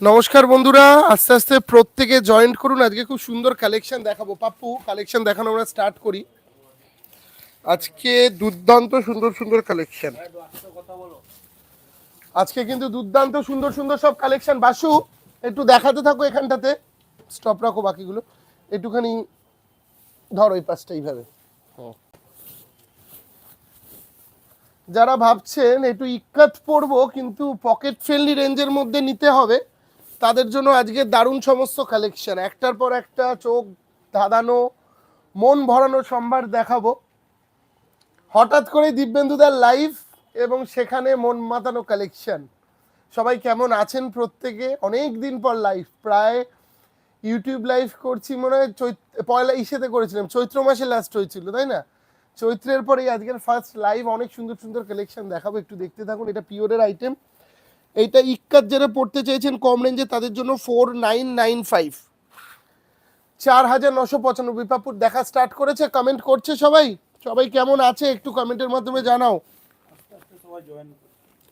নমস্কার বন্ধুরা, আস্তে আস্তে প্রত্যেকে জয়েন্ট করুন। আজকে খুব সুন্দর কালেকশন দেখাবো। পাপ্পু কালেকশন দেখানো আমরা স্টার্ট করি। আজকে দুর্দান্ত সুন্দর সুন্দর কালেকশন আজকে কিন্তু দুর্দান্ত সুন্দর সুন্দর সব কালেকশন বাসু, একটু দেখাতে থাকো এখানটাতে। স্টপ রাখো বাকিগুলো। একটুখানি ধরো এই পাশটা এইভাবে। যারা ভাবছেন একটু ইক্কাত পরবো, কিন্তু পকেট ফ্রেন্ডলি রেঞ্জের মধ্যে নিতে হবে। তাদের জন্য আজকে দারুণ সমস্ত কালেকশন একটার পর একটা চোখ ধাঁধানো, মন ভরানো সম্ভার দেখাবো। হঠাৎ করে দিব্যেন্দুদার লাইভ এবং সেখানে মন মাতানো কালেকশন সবাই কেমন আছেন প্রত্যেকে? অনেক দিন পর লাইভ প্রায় ইউটিউব লাইভ করছি মনে হয় চৈত- পয়লা ইসেতে করেছিলাম। চৈত্র মাসে লাস্ট হয়েছিল, তাই না? চৈত্রের পরে আজকের ফার্স্ট লাইভ অনেক সুন্দর সুন্দর কালেকশন দেখাবো। একটু দেখতে থাকুন, এটা পিওরের আইটেম এইটা ইক্কাত যারা পড়তে চেয়েছেন কম রেঞ্জে তাদের জন্য ফোর নাইন নাইন ফাইভ চার হাজার নশো পঁচানব্বই পাপুর দেখা স্টার্ট করেছে কমেন্ট করছে সবাই। সবাই কেমন আছে একটু কমেন্টের মাধ্যমে জানাও।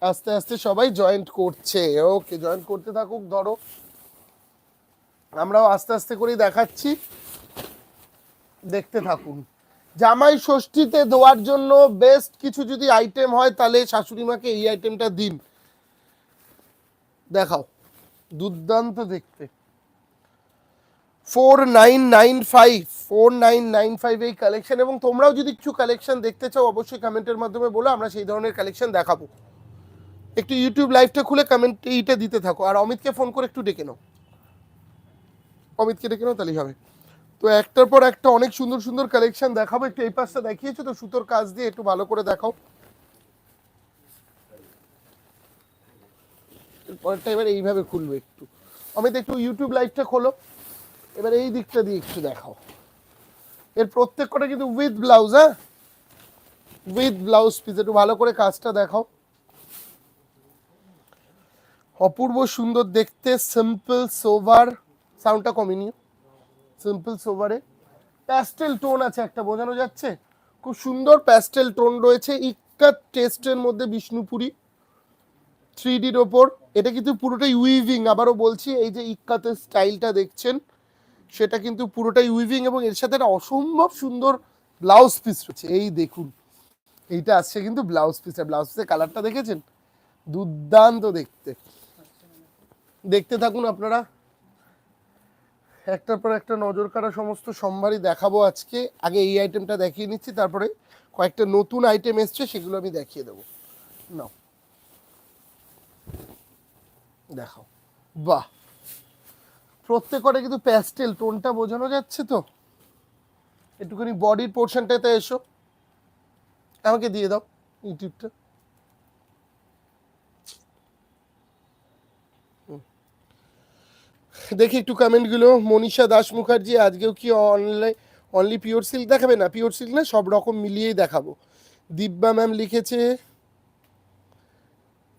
আস্তে আস্তে সবাই জয়েন্ট করছে। ওকে জয়েন্ট করতে থাকুক, ধরো। আমরাও আস্তে আস্তে করেই দেখাচ্ছি। দেখতে থাকুন। জামাই ষষ্ঠীতে দেওয়ার জন্য বেস্ট কিছু যদি আইটেম হয়, তাহলে শাশুড়ি মাকে এই আইটেমটা দিন। দেখাও। দুর্দান্ত দেখতে। Four nine nine five four nine nine five এই কালেকশন এবং তোমরাও যদি কিছু কালেকশন দেখতে চাও, অবশ্যই কমেন্টের মাধ্যমে বলো, আমরা সেই ধরনের কালেকশন দেখাবো। একটু ইউটিউব লাইভটা খুলে কমেন্ট এইটা দিতে থাকো। আর অমিতকে ফোন করে একটু ডেকে নাও। অমিতকে ডেকে নাও, তাহলেই হবে। তো একটার পর একটা অনেক সুন্দর সুন্দর কালেকশন দেখাবো। একটু এই পাশটা দেখিয়েছো তো, সুতোর কাজ দিয়ে একটু ভালো করে দেখাও। পরেরটা এবার এইভাবে খুলবে একটু। অমিত, একটু ইউটিউব লাইভটা খোলো। এবার এই দিকটা দিয়ে একটু দেখাও। এর প্রত্যেক কটা কিন্তু উইথ ব্লাউজ হ্যাঁ? উইথ ব্লাউজ পিস একটু ভালো করে কাজটা দেখাও। অপূর্ব সুন্দর দেখতে সিম্পল সোভার সাউন্ডটা কমিয়ে সিম্পল সোভারে প্যাস্টেল টোন আছে একটা, বোঝানো যাচ্ছে? খুব সুন্দর প্যাস্টেল টোন রয়েছে। ইক্কাত টেস্টের মধ্যে বিষ্ণুপুরি। থ্রি ডির ওপর। এটা কিন্তু পুরোটাই উইভিং আবারও বলছি, এই যে ইক্কাতের স্টাইলটা দেখছেন, সেটা কিন্তু পুরোটাই উইভিং এবং এর সাথে একটা অসম্ভব সুন্দর ব্লাউজ পিস রয়েছে। এই দেখুন, এইটা আসছে কিন্তু ব্লাউজ পিসটা ব্লাউজ পিসের কালারটা দেখেছেন? দুর্দান্ত দেখতে। দেখতে থাকুন আপনারা। একটার পর একটা নজর কাড়া সমস্ত সম্ভারই দেখাবো আজকে। আগে এই আইটেমটা দেখিয়ে নিচ্ছি, তারপরে কয়েকটা নতুন আইটেম এসছে, সেগুলো আমি দেখিয়ে দেবো। নাও। দেখাও। বাহ! প্রত্যেকটা কিন্তু প্যাস্টেল টোনটা বোঝানো যাচ্ছে তো? একটুখানি বডির পোর্শনটাতে এসো। আমাকে দিয়ে দাও ইউটিউবটা। দেখি একটু কমেন্টগুলো মনীষা দাস মুখার্জি, আজকেও কি অনলাইন অনলি পিওর সিল্ক দেখাবে? না পিওর সিল্ক না, সব রকম মিলিয়েই দেখাবো। দিব্যা ম্যাম লিখেছে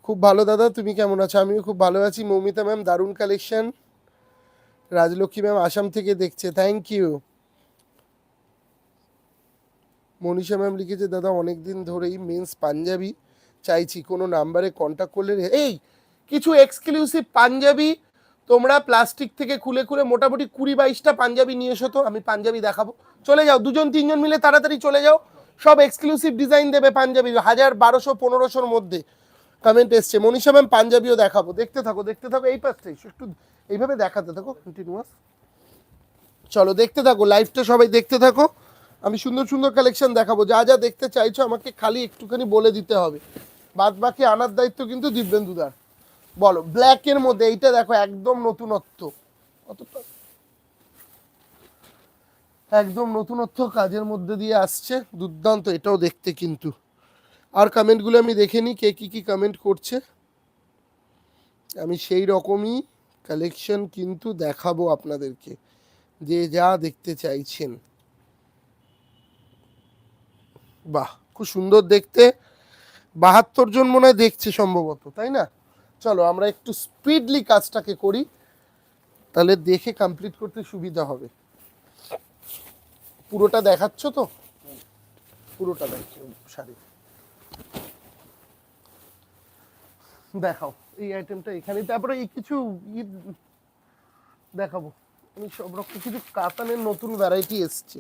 খুব ভালো দাদা, তুমি কেমন আছো? আমিও খুব ভালো আছি। মৌমিতা ম্যাম দারুণ কালেকশন রাজলক্ষ্মী ম্যাম আসাম থেকে দেখছে। থ্যাংক ইউ মনীষা ম্যাম লিখেছে, দাদা অনেক দিন ধরেই মেন্স পাঞ্জাবি চাইছি। কোনো নাম্বারে কন্ট্যাক্ট করলে এই, কিছু এক্সক্লুসিভ পাঞ্জাবি তোমরা প্লাস্টিক থেকে খুলে খুলে মোটামুটি কুড়ি বাইশটা পাঞ্জাবি নিয়ে এসো তো, আমি পাঞ্জাবি দেখাবো। চলে যাও, দুজন তিনজন মিলে তাড়াতাড়ি চলে যাও। সব এক্সক্লুসিভ ডিজাইন দেবে পাঞ্জাবি, হাজার বারোশো পনেরোশোর মধ্যে। কমেন্ট এসছে। মনীষা ম্যাম পাঞ্জাবিও দেখাবো। দেখতে থাকো দেখতে থাকো, এই পাশটাই, একটু এইভাবে দেখাতে থাকো কন্টিনিউয়াস চলো, দেখতে থাকো লাইভটা সবাই দেখতে থাকো। আমি সুন্দর সুন্দর কালেকশন দেখাবো। যা যা দেখতে চাইছো আমাকে খালি একটুখানি বলে দিতে হবে। বাদ বাকি আনার দায়িত্ব কিন্তু দিব্যেন্দুদার বলো ব্ল্যাকের মধ্যে, এইটা দেখো, একদম নতুনত্ব। কতটা? একদম নতুনত্ব কাজের মধ্যে দিয়ে আসছে, দুর্দান্ত, এটাও দেখতে কিন্তু। আর কমেন্টগুলো আমি দেখে নিই কে কী কী কমেন্ট করছে। আমি সেই রকমই কালেকশন কিন্তু দেখাবো আপনাদেরকে, যে যা দেখতে চাইছেন। বাহ, খুব সুন্দর দেখতে। বাহাত্তর জন মনে হয় দেখছে সম্ভবত, তাই না? চলো আমরা একটু স্পিডলি কাজটাকে করি, তাহলে দেখে কমপ্লিট করতে সুবিধা হবে। পুরোটা দেখাচ্ছ তো? পুরোটা দেখছ শাড়ি। দেখাও, এই আইটেমটা এখানে। তারপরে এই কিছু দেখাবো। আমি সব রকম কিছু কাতানের নতুন ভ্যারাইটি এসছে।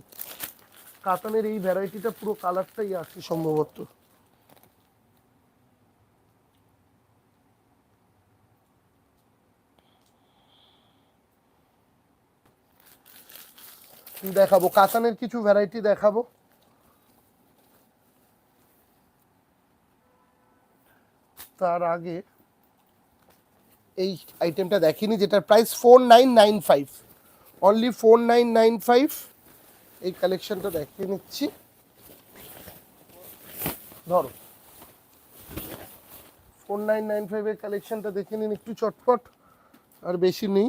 কাতানের এই ভ্যারাইটিটা পুরো কালারটাই আছে সম্ভবত। দেখাবো, কাতানের কিছু ভ্যারাইটি দেখাবো। তার আগে এই আইটেমটা দেখিনি, যেটার price four nine nine five only four nine nine five এই কালেকশনটা দেখিয়ে নিচ্ছি। ধরো। ফোর নাইন নাইন ফাইভের কালেকশনটা দেখে নিন একটু চটপট, আর বেশি নেই।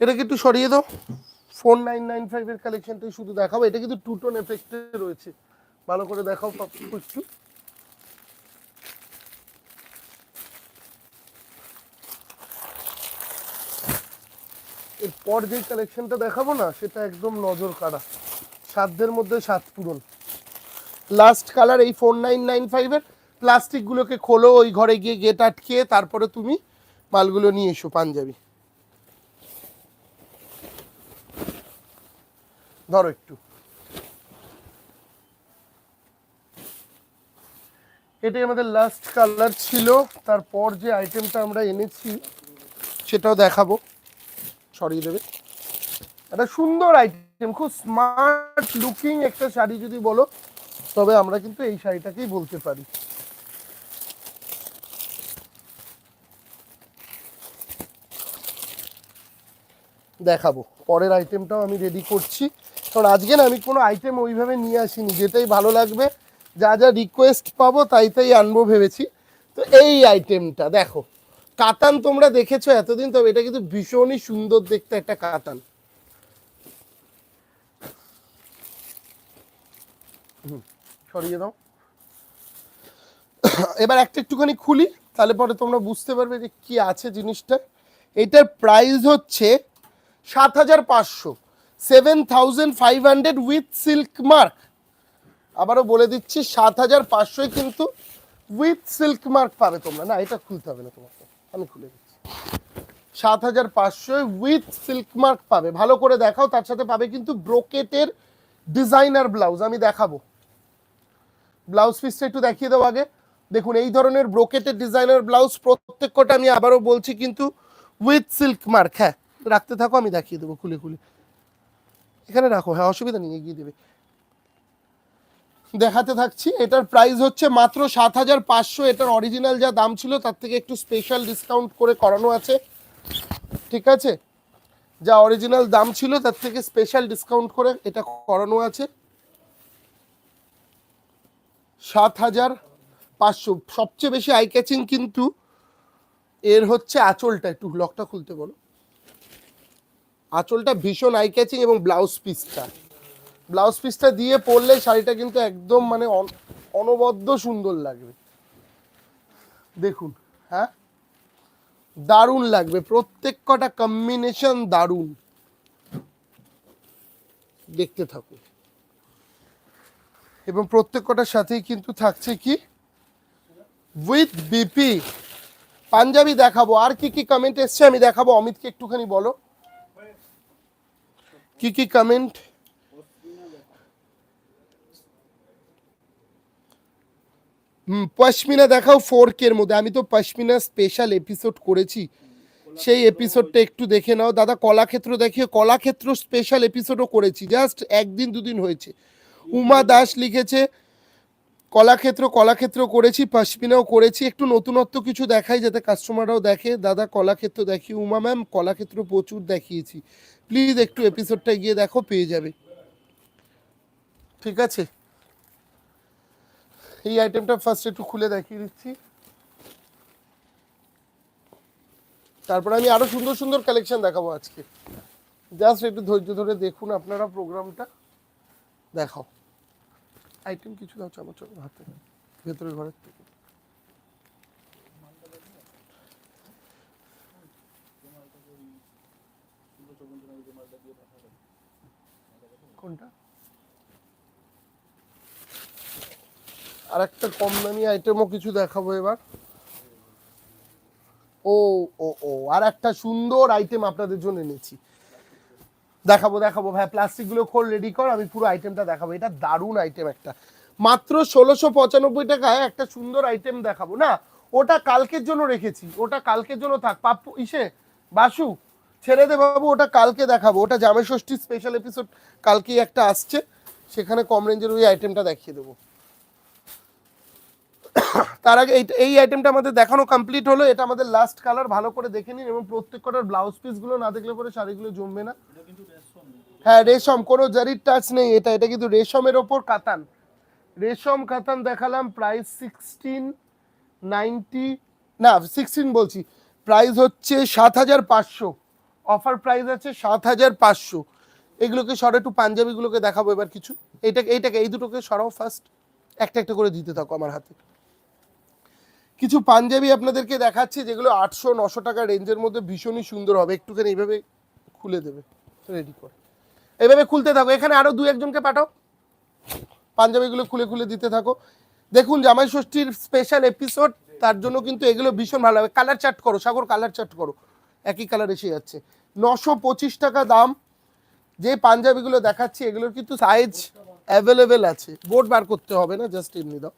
এটাকে একটু সরিয়ে দাও। ফোর নাইন নাইন ফাইভের কালেকশনটাই শুধু দেখাবো। এটা কিন্তু টু টোন এফেক্টে রয়েছে। ভালো করে দেখাও একটু এরপর যে কালেকশনটা দেখাবো না, সেটা একদম নজর কাড়া সাধ্যের মধ্যে সাত পূরণ। লাস্ট কালার এই ফোর নাইন নাইন ফাইভের প্লাস্টিকগুলোকে খোলো, ওই ঘরে গিয়ে গেট আটকিয়ে, তারপরে তুমি মালগুলো নিয়ে এসো পাঞ্জাবি। ধরো একটু। এটাই আমাদের লাস্ট কালার ছিল। তারপর যে আইটেমটা আমরা এনেছি, সেটাও দেখাবো। সরিয়ে দেবে। একটা সুন্দর আইটেম খুব স্মার্ট লুকিং একটা শাড়ি যদি বলো, তবে আমরা কিন্তু এই শাড়িটাকেই বলতে পারি। দেখাবো। পরের আইটেমটাও আমি রেডি করছি। কারণ আজকে না আমি কোনো আইটেম ওইভাবে নিয়ে আসিনি। যেটাই ভালো লাগবে যা যা রিকোয়েস্ট পাবো, তাই তাই আনব ভেবেছি। তো এই আইটেমটা দেখো, কাতান তোমরা দেখেছ এতদিন, তবে এটা কিন্তু ভীষণই সুন্দর দেখতে একটা কাতান। সরিয়ে দাও। এবার একটা একটুখানি খুলি, তাহলে পরে তোমরা বুঝতে পারবে যে কি আছে জিনিসটা। এটার প্রাইস হচ্ছে সাত হাজার পাঁচশো seven thousand five hundred with silk mark আবারও বলে দিচ্ছি সাত হাজার পাঁচশোয় কিন্তু উইথ সিল্ক মার্ক পাবে তোমরা। না, এটা খুলতে হবে না তোমাকে, আমি খুলে দিচ্ছি। সাত হাজার পাঁচশোয় উইথ সিল্ক মার্ক পাবে। ভালো করে দেখাও, তার সাথে পাবে কিন্তু ব্রোকেটের ডিজাইনার ব্লাউজ আমি দেখাবো। ব্লাউজ পিসটা একটু দেখিয়ে দেবো আগে। দেখুন, এই ধরনের ব্রোকেটের ডিজাইনার ব্লাউজ প্রত্যেকটা আমি আবারও বলছি কিন্তু উইথ সিল্ক মার্ক হ্যাঁ রাখতে থাকো, আমি দেখিয়ে দেবো খুলে খুলে। এখানে রাখো হ্যাঁ অসুবিধা নেই, এগিয়ে দেবে। দেখাতে থাকছি। এটার প্রাইস হচ্ছে মাত্র সাত হাজার পাঁচশো। এটার অরিজিনাল যা দাম ছিল, তার থেকে একটু স্পেশাল ডিসকাউন্ট করে করানো আছে। ঠিক আছে? যা অরিজিনাল দাম ছিল, তার থেকে স্পেশাল ডিসকাউন্ট করে এটা করানো আছে। সাত হাজার পাঁচশো। সবচেয়ে বেশি আই ক্যাচিং কিন্তু এর হচ্ছে আঁচলটা। একটু লকটা খুলতে বলো। আঁচলটা ভীষণ আই ক্যাচিং এবং ব্লাউজ পিসটা ব্লাউজ পিসটা দিয়ে পরলে শাড়িটা কিন্তু একদম মানে অন- অনবদ্য সুন্দর লাগবে। দেখুন হ্যাঁ? দারুণ লাগবে, প্রত্যেক কটা কম্বিনেশন দারুণ। দেখতে থাকুন। এবং প্রত্যেক কটার সাথেই কিন্তু থাকছে কি? উইথ বিপি পাঞ্জাবি দেখাবো, আর কি কি কমেন্ট এসছে আমি দেখাবো? অমিতকে একটুখানি বলো। কি কি কমেন্ট পশমিনা দেখাও ফোর কের মধ্যে। আমি তো পশমিনা স্পেশাল এপিসোড করেছি। সেই এপিসোডটা একটু দেখে নাও। দাদা, কলাক্ষেত্র দেখিয়ে কলাক্ষেত্র স্পেশাল এপিসোডও করেছি। জাস্ট একদিন, দুদিন হয়েছে। উমা দাস লিখেছে, কলাক্ষেত্র কলাক্ষেত্র করেছি, পশমিনাও করেছি। একটু নতুনত্ব কিছু দেখাই যাতে কাস্টমাররাও দেখে। দাদা, কলাক্ষেত্র দেখি। উমা ম্যাম কলাক্ষেত্র প্রচুর দেখিয়েছি। প্লিজ একটু এপিসোডটা গিয়ে দেখো, পেয়ে যাবে। ঠিক আছে? এই আইটেমটা ফার্স্ট একটু খুলে দেখিয়ে দিচ্ছি। তারপরে আমি আরও সুন্দর সুন্দর কালেকশন দেখাবো আজকে। জাস্ট একটু ধৈর্য ধরে দেখুন আপনারা প্রোগ্রামটা। দেখাও আইটেম কিছু দাও, চামচ হাতে। ভেতরে, ঘরের থেকে। কোনটা? আর একটা কম দামি আইটেমও কিছু দেখাবো এবার। ও ও ও, আর একটা সুন্দর আইটেম আপনাদের জন্য এনেছি। দেখাবো দেখাবো। ভাই প্লাস্টিকগুলো খোল রেডি কর, আমি পুরো আইটেমটা দেখাবো। এটা দারুণ আইটেম একটা। মাত্র ষোলোশো পঁচানব্বই টাকায় একটা সুন্দর আইটেম দেখাবো। না, ওটা কালকের জন্য রেখেছি। ওটা কালকের জন্য থাক। পাপ্পু, ইসে, বাসু, ছেড়ে দে বাবু, ওটা কালকে দেখাবো। ওটা জামাই ষষ্ঠী স্পেশাল এপিসোড কালকেই একটা আসছে। সেখানে কম রেঞ্জের ওই আইটেমটা দেখিয়ে দেবো। তার আগে এই- আইটেমটা আমাদের দেখানো কমপ্লিট হলো এটা আমাদের লাস্ট কালার ভালো করে দেখে নিন এবং প্রত্যেকটার ব্লাউজ পিসগুলো না দেখলে পরে শাড়িগুলো জমবে না। হ্যাঁ রেশম কোনো জারির টাচ নেই এটা এটা কিন্তু রেশমের ওপর কাতান। রেশম কাতান দেখালাম প্রাইস সিক্সটিন নাইনটি না সিক্সটিন বলছি প্রাইস হচ্ছে সাত হাজার পাঁচশো। অফার প্রাইস আছে সাত হাজার পাঁচশো। এগুলোকে সরে একটু পাঞ্জাবিগুলোকে দেখাবো এবার কিছু। এইটাকে এইটাকে এই দুটোকে সরাও ফার্স্ট একটা একটা করে দিতে থাকো আমার হাতে। কিছু পাঞ্জাবি আপনাদেরকে দেখাচ্ছি, যেগুলো আটশো, নশো টাকা রেঞ্জের মধ্যে ভীষণই সুন্দর হবে। একটুখানি এইভাবে খুলে দেবে রেডি করে। এইভাবে খুলতে থাকো। এখানে আরও দু একজনকে পাঠাও। পাঞ্জাবিগুলো খুলে খুলে দিতে থাকো। দেখুন, জামাই ষষ্ঠীর স্পেশাল এপিসোড তার জন্য কিন্তু এগুলো ভীষণ ভালো হবে। কালার চার্ট করো, সাগর কালার চার্ট করো। একই কালার এসে যাচ্ছে। নশো পঁচিশ টাকা দাম। যে পাঞ্জাবিগুলো দেখাচ্ছি, এগুলোর কিন্তু সাইজ অ্যাভেলেবেল আছে। বোর্ড বার করতে হবে না জাস্ট এমনি দাও।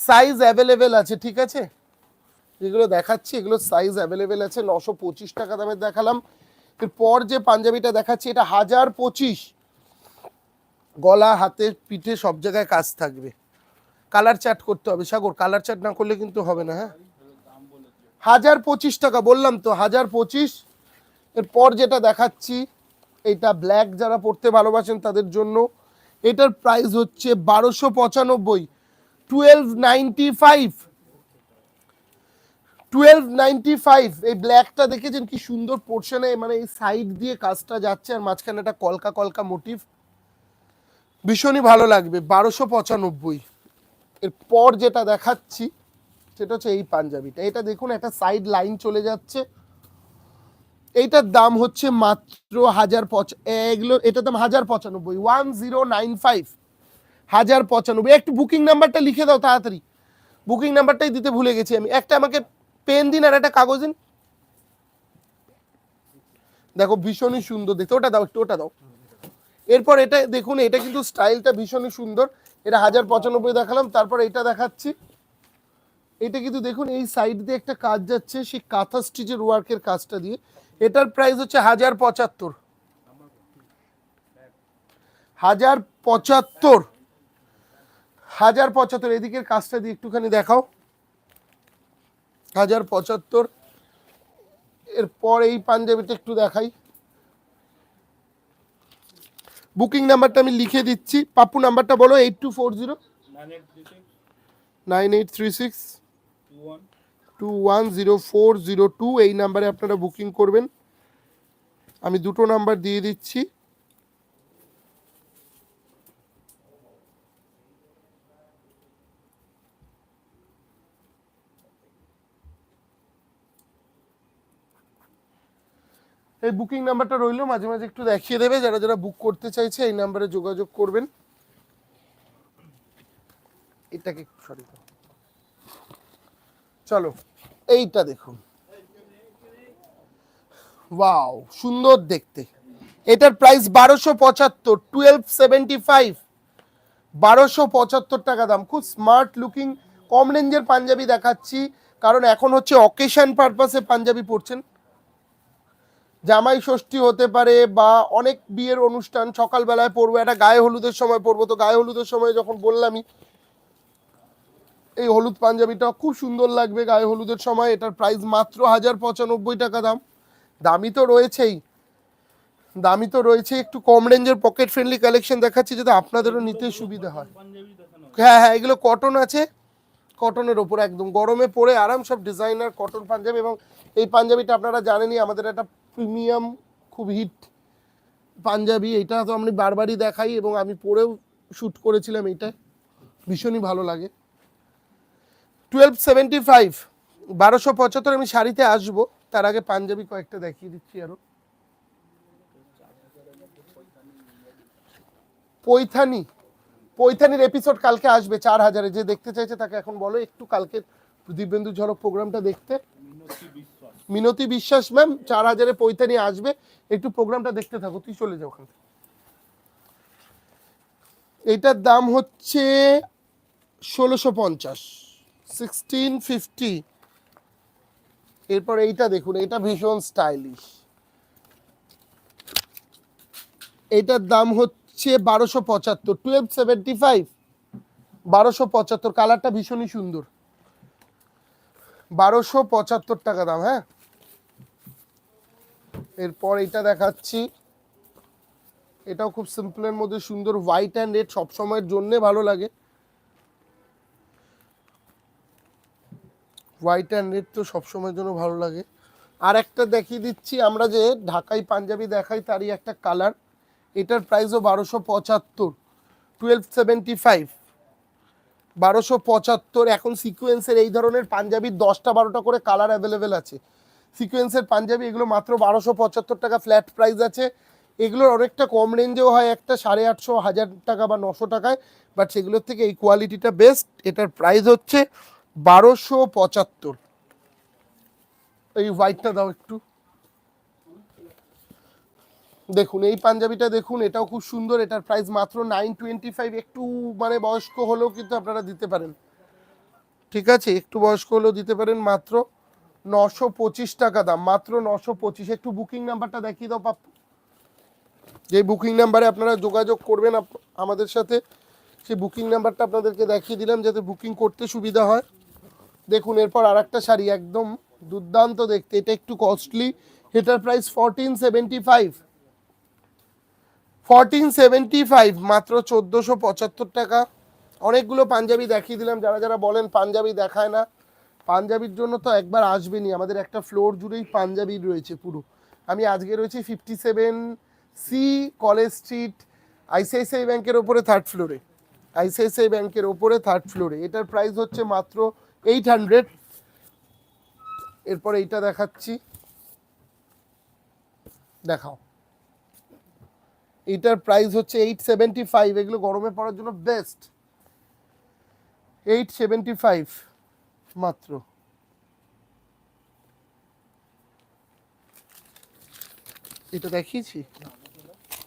সাইজ অ্যাভেলেবেল আছে, ঠিক আছে? যেগুলো দেখাচ্ছি, এগুলো সাইজ অ্যাভেলেবেল আছে, নশো পঁচিশ টাকা দামের দেখালাম। এরপর যে পাঞ্জাবিটা দেখাচ্ছি, এটা হাজার পঁচিশ। গলা, হাতে, পিঠে, সব জায়গায় কাজ থাকবে। কালার চার্ট করতে হবে। সাগর কালার চার্ট না করলে কিন্তু হবে না হ্যাঁ? হাজার পঁচিশ টাকা, বললাম তো, হাজার পঁচিশ। এরপর যেটা দেখাচ্ছি, এটা ব্ল্যাক যারা পড়তে ভালোবাসেন তাদের জন্য। এটার প্রাইস হচ্ছে বারোশো পঁচানব্বই। Twelve ninety five twelve ninety five এই ব্ল্যাকটা দেখেছেন কি সুন্দর পোর্শনে মানে এই সাইড দিয়ে কাজটা যাচ্ছে আর মাঝখানে একটা কলকা কলকা মোটিভ ভীষণই ভালো লাগবে, বারোশো পঁচানব্বই। এরপর যেটা দেখাচ্ছি, সেটা হচ্ছে এই পাঞ্জাবিটা। এটা দেখুন, একটা সাইড লাইন চলে যাচ্ছে। এইটার দাম হচ্ছে মাত্র হাজার পঁচ এগুলো এটার দাম হাজার পঁচানব্বই ওয়ান জিরো নাইন ফাইভ হাজার পঁচানব্বই। একটু বুকিং নাম্বারটা লিখে দাও তাড়াতাড়ি। বুকিং নাম্বারটাই দিতে ভুলে গেছি আমি। একটা আমাকে পেন দিন আর একটা কাগজ দিন। দেখো, ভীষণই সুন্দর দেখতে। ওটা দাও, একটু ওটা দাও। এরপর এটা, দেখুন, এটা কিন্তু স্টাইলটা ভীষণই সুন্দর। এটা হাজার পঁচানব্বই দেখালাম। তারপর এটা দেখাচ্ছি। এটা কিন্তু দেখুন, এই সাইড দিয়ে একটা কাজ যাচ্ছে, সেই কাঁথা স্টিচের ওয়ার্কের কাজটা দিয়ে। এটার প্রাইস হচ্ছে হাজার পঁচাত্তর। হাজার পঁচাত্তর। হাজার পঁচাত্তর, এদিকের কাজটা দিয়ে একটুখানি দেখাও। হাজার পঁচাত্তর, এরপর এই পাঞ্জাবিটা একটু দেখাই। বুকিং নাম্বারটা আমি লিখে দিচ্ছি। পাপ্পু, নাম্বারটা বলো eight two four zero nine eight three six two one zero four zero two এই নাম্বারে আপনারা বুকিং করবেন। আমি দুটো নাম্বার দিয়ে দিচ্ছি। এই বুকিং নাম্বারটা রইল, মাঝে মাঝে একটু দেখিয়ে দেবে, যারা যারা বুক করতে চাইছে, এই নাম্বারে যোগাযোগ করবেন। এটাকে সরি চলো, এইটা দেখুন। ওয়াও সুন্দর দেখতে। এটার প্রাইস বারোশো পঁচাত্তর টুয়েলভ সেভেন্টি ফাইভ বারোশো পঁচাত্তর টাকা দাম। খুব স্মার্ট লুকিং কম রেঞ্জের পাঞ্জাবি দেখাচ্ছি, কারণ এখন হচ্ছে অকেশন পারপাসে পাঞ্জাবি পরছেন। জামাই ষষ্ঠী হতে পারে বা অনেক বিয়ের অনুষ্ঠান, সকালবেলায় পরবো, একটা গায়ে হলুদের সময় পরবো। তো গায়ে হলুদের সময় যখন বললামই, এই হলুদ পাঞ্জাবিটা খুব সুন্দর লাগবে গায়ে হলুদের সময়, এটার প্রাইস মাত্র হাজার পঁচানব্বই টাকা দাম। দামি তো রয়েছেই। দামি তো রয়েছে, একটু কম রেঞ্জের পকেট ফ্রেন্ডলি কালেকশন দেখাচ্ছি, যাতে আপনাদেরও নিতে সুবিধা হয়। হ্যাঁ হ্যাঁ এগুলো কটন আছে। কটনের ওপর একদম। গরমে পরে আরাম সব ডিজাইনার কটন পাঞ্জাবি এবং এই পাঞ্জাবিটা আপনারা জানেনই, আমাদের একটা প্রিমিয়াম খুব হিট। পাঞ্জাবি এটা তো আমি বারবারই দেখাই এবং আমি পরেও শ্যুট করেছিলাম এইটা ভীষণই ভালো লাগে। টুয়েলভ সেভেন্টি ফাইভ, বারোশো পঁচাত্তর আমি শাড়িতে আসব। তার আগে পাঞ্জাবি কয়েকটা দেখিয়ে দিচ্ছি আরও। পৈথানি, পৈথানির এপিসোড কালকে আসবে চার হাজারে। যে দেখতে চাইছে তাকে এখন বলো, একটু কালকে দিব্যেন্দু ঝড়ক প্রোগ্রামটা দেখতে। মিনতি বিশ্বাস ম্যাম, চার হাজারে পৈতানি আসবে। একটু প্রোগ্রামটা দেখতে থাকো, তুই চলে যাও ওখান থেকে। এইটার দাম হচ্ছে ষোলোশো পঞ্চাশ সিক্সটিন ফিফটি এরপর এইটা দেখুন, এটা ভীষণ স্টাইলিশ এইটার দাম হচ্ছে বারোশো পঁচাত্তর টুয়েলভ সেভেন্টি ফাইভ বারোশো পঁচাত্তর। কালারটা ভীষণই সুন্দর। বারোশো পঁচাত্তর টাকা দাম হ্যাঁ? এরপর এটা দেখাচ্ছি। এটাও খুব সিম্পলের মধ্যে সুন্দর হোয়াইট অ্যান্ড রেড সবসময়ের জন্যে ভালো লাগে। হোয়াইট অ্যান্ড রেড তো সবসময়ের জন্য ভালো লাগে। আর একটা দেখিয়ে দিচ্ছি, আমরা যে ঢাকাই পাঞ্জাবি দেখাই, তারই একটা কালার এটার প্রাইসও বারোশো পঁচাত্তর টুয়েলভ সেভেন্টি ফাইভ বারোশো পঁচাত্তর, এখন সিকোয়েন্সের এই ধরনের পাঞ্জাবির দশটা বারোটা করে কালার অ্যাভেলেবেল আছে। সিকোয়েন্সের পাঞ্জাবি, এগুলো মাত্র বারোশো পঁচাত্তর টাকা ফ্ল্যাট প্রাইস আছে। এগুলোর অনেকটা কম রেঞ্জেও হয়, একটা সাড়ে আটশো, হাজার টাকা বা নশো টাকায় বাট সেগুলোর থেকে এই কোয়ালিটিটা বেস্ট এটার প্রাইস হচ্ছে বারোশো পঁচাত্তর। এই হোয়াইটটা দাও একটু। দেখুন, এই পাঞ্জাবিটা দেখুন, এটাও খুব সুন্দর, এটার প্রাইস মাত্র নাইন টোয়েন্টি ফাইভ একটু মানে বয়স্ক হলেও কিন্তু আপনারা দিতে পারেন। ঠিক আছে, একটু বয়স্ক হলেও দিতে পারেন মাত্র। নশো পঁচিশ টাকা দাম। মাত্র নশো পঁচিশ। একটু বুকিং নাম্বারটা দেখিয়ে দাও পাপ্পু। যে বুকিং নাম্বারে আপনারা যোগাযোগ করবেন আমাদের সাথে, সেই বুকিং নাম্বারটা আপনাদেরকে দেখিয়ে দিলাম যাতে বুকিং করতে সুবিধা হয়। দেখুন, এরপর আর একটা শাড়ি, একদম দুর্দান্ত দেখতে। এটা একটু কস্টলি এটার price fourteen seventy five fourteen seventy five মাত্র চোদ্দোশো পঁচাত্তর টাকা। অনেকগুলো পাঞ্জাবি দেখিয়ে দিলাম। যারা যারা বলেন পাঞ্জাবি দেখায় না। পাঞ্জাবির জন্য তো একবার আসবেনই আমাদের একটা ফ্লোর জুড়েই পাঞ্জাবি রয়েছে পুরো। আমি আজকে রয়েছি fifty seven C College Street ICICI ব্যাংকের ওপরে থার্ড ফ্লোরে আইসিআইসিআই ব্যাংকের ওপরে থার্ড ফ্লোরে এটার প্রাইস হচ্ছে মাত্র এইট হান্ড্রেড এরপর এইটা দেখাচ্ছি। দেখাও। এটার প্রাইস হচ্ছে এইট সেভেন্টি ফাইভ এগুলো গরমে পড়ার জন্য বেস্ট এইট সেভেন্টি ফাইভ মাত্র। এটা দেখিয়েছি?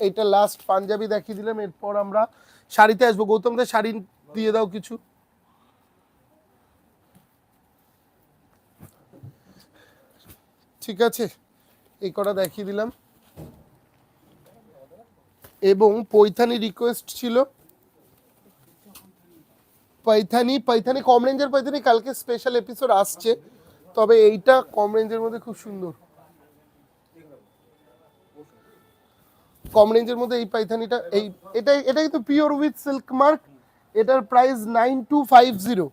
এটা লাস্ট পাঞ্জাবি দেখিয়ে দিলাম, এরপর আমরা শাড়িতে আসব। গৌতমদের শাড়ি দিয়ে দাও কিছু। ঠিক আছে, এই কটা দেখিয়ে দিলাম। এবং পৈথানি রিকোয়েস্ট ছিল পৈথানি পৈথানি কম রেঞ্জের পৈথানি কালকে স্পেশাল এপিসোড আসছে। তবে এইটা কম রেঞ্জের মধ্যে খুব সুন্দর। কম রেঞ্জের মধ্যে এই পাইথানিটা, এই এটা এটা কিন্তু পিওর উইথ সিল্ক মার্ক এটার price nine two five zero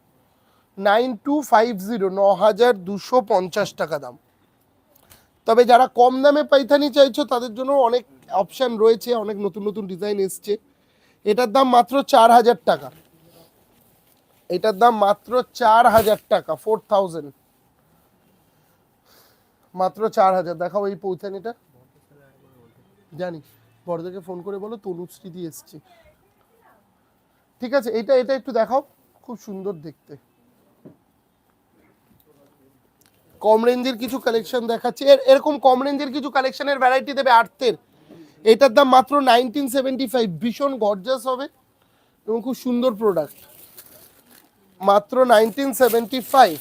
nine two five zero ন হাজার দুশো পঞ্চাশ টাকা দাম। তবে যারা কম দামে পাইথানি চাইছো, তাদের জন্য অনেক অপশান রয়েছে, অনেক নতুন নতুন ডিজাইন এসছে। এটার দাম মাত্র চার হাজার টাকা। এটার দাম মাত্র চার হাজার টাকা ফোর থাউজেন্ড মাত্র চার হাজার। দেখাও এই পৌঁছানিটা জানি। বড়দেরকে ফোন করে বলো তনুশ্রীদি এসছে। ঠিক আছে, এটা এটা একটু দেখাও। খুব সুন্দর দেখতে। কম রেঞ্জের কিছু কালেকশন দেখাচ্ছে। এর, এরকম কম রেঞ্জের কিছু কালেকশনের ভ্যারাইটি দেবে আর্থের। এটার দাম মাত্র নাইনটিন সেভেন্টি ফাইভ ভীষণ গর্জাস হবে। এবং খুব সুন্দর প্রোডাক্ট মাত্র নাইনটিন সেভেন্টি ফাইভ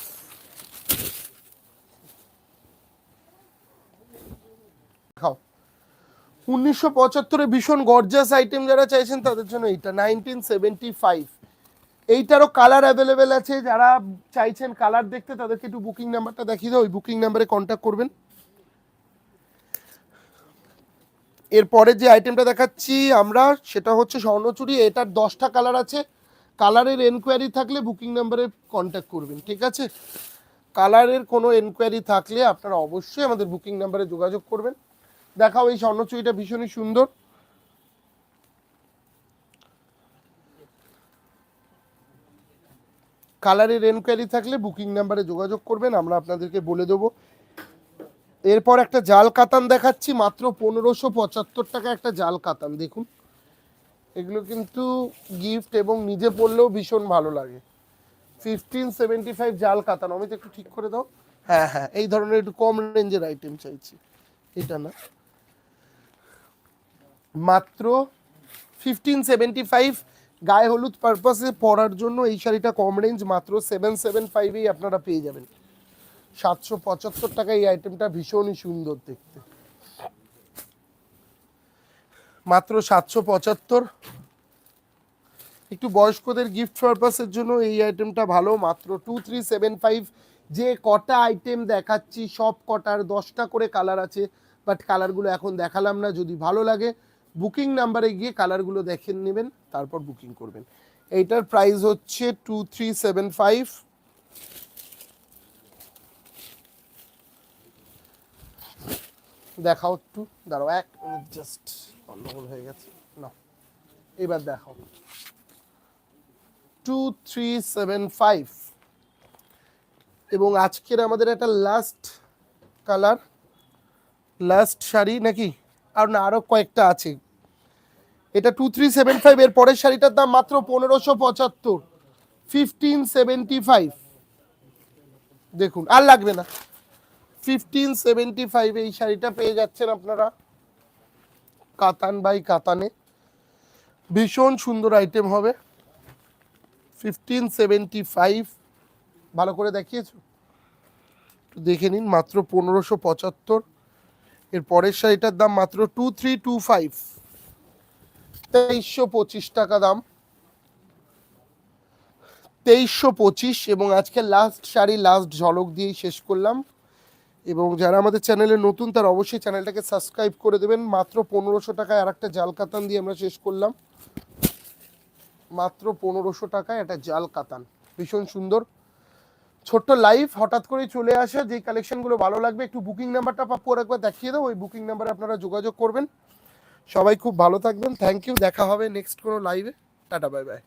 উনিশশো পঁচাত্তরে ভীষণ গর্জাস আইটেম যারা চাইছেন তাদের জন্য এইটা নাইনটিন সেভেন্টি ফাইভ এইটারও কালার অ্যাভেলেবেল আছে, যারা চাইছেন কালার দেখতে তাদেরকে একটু বুকিং নাম্বারটা দেখিয়ে দাও, ওই বুকিং নাম্বারে কন্ট্যাক্ট করবেন। এরপরে যে আইটেমটা দেখাচ্ছি আমরা, সেটা হচ্ছে স্বর্ণচুরি, এটার দশটা কালার আছে। কালারের এনকোয়ারি থাকলে বুকিং নাম্বারে কন্ট্যাক্ট করবেন, ঠিক আছে? কালারের কোনো এনকোয়ারি থাকলে আপনারা অবশ্যই আমাদের বুকিং নাম্বারে যোগাযোগ করবেন। দেখাও এই স্বর্ণচুরিটা ভীষণই সুন্দর। কালারের এনকোয়ারি থাকলে বুকিং নাম্বারে যোগাযোগ করবেন, আমরা আপনাদেরকে বলে দেবো। এরপর একটা জাল কাতান দেখাচ্ছি, মাত্র পনেরোশো পঁচাত্তর টাকা একটা জাল কাতান, দেখুন। এগুলো কিন্তু গিফট এবং নিজে পড়লেও ভীষণ ভালো লাগে। ফিফটিন সেভেন্টি ফাইভ জাল কাতান অমিত, একটু ঠিক করে দাও। হ্যাঁ হ্যাঁ এই ধরনের একটু কম রেঞ্জের আইটেম চাইছি। এটা না। মাত্র ফিফটিন সেভেন্টি ফাইভ গায়ে হলুদ পারপাসে পরার জন্য এই শাড়িটা কম রেঞ্জ মাত্র সেভেন সেভেন ফাইভেই আপনারা পেয়ে যাবেন। সাতশো পঁচাত্তর টাকা এই আইটেমটা ভীষণই সুন্দর দেখতে। মাত্র সাতশো পঁচাত্তর। একটু বয়স্কদের গিফট পারপাসের জন্য এই আইটেমটা ভালো, মাত্র টু থ্রি সেভেন ফাইভ যে কটা আইটেম দেখাচ্ছি, সব কটার দশটা করে কালার আছে বাট কালারগুলো এখন দেখালাম না, যদি ভালো লাগে বুকিং নাম্বারে গিয়ে কালারগুলো দেখে নেবেন, তারপর বুকিং করবেন। এইটার প্রাইস হচ্ছে টু থ্রি সেভেন ফাইভ দেখাও একটু, দাঁড়াও, এক জাস্ট গন্ডগোল হয়ে গেছে। না, এবার দেখো। টু থ্রি সেভেন ফাইভ এবং আজকের আমাদের একটা লাস্ট কালার লাস্ট শাড়ি নাকি? আর না আরও কয়েকটা আছে। এটা টু থ্রি সেভেন ফাইভ এর পরের শাড়িটার দাম মাত্র পনেরোশো পঁচাত্তর। ফিফটিন সেভেন্টি ফাইভ দেখুন, আর লাগবে না। ফিফটিন সেভেন্টি ফাইভ এই শাড়িটা পেয়ে যাচ্ছেন আপনারা। কাতান বাই কাতানে। ভীষণ সুন্দর আইটেম হবে। ফিফটিন সেভেন্টি ফাইভ ভালো করে দেখিয়েছো? একটু দেখে নিন, মাত্র পনেরোশো পঁচাত্তর। এর পরের শাড়িটার দাম মাত্র টু থ্রি টু ফাইভ তেইশশো পঁচিশ টাকা দাম। তেইশশো পঁচিশ এবং আজকে লাস্ট শাড়ি লাস্ট ঝলক দিয়েই শেষ করলাম। এবং যারা আমাদের চ্যানেলে নতুন, তারা অবশ্যই চ্যানেলটাকে সাবস্ক্রাইব করে দেবেন। মাত্র পনেরোশো টাকায় আর একটা জাল কাতান দিয়ে আমরা শেষ করলাম। মাত্র পনেরোশো টাকায় একটা জাল কাতান। ভীষণ সুন্দর। ছোট্ট লাইভ হঠাৎ করেই চলে আসে, যে কালেকশনগুলো ভালো লাগবে, একটু বুকিং নাম্বারটা পাপ্পু একবার দেখিয়ে দেবো ওই বুকিং নাম্বারে আপনারা যোগাযোগ করবেন। সবাই খুব ভালো থাকবেন। থ্যাংক ইউ দেখা হবে নেক্সট কোনো লাইভে টাটা বাই বাই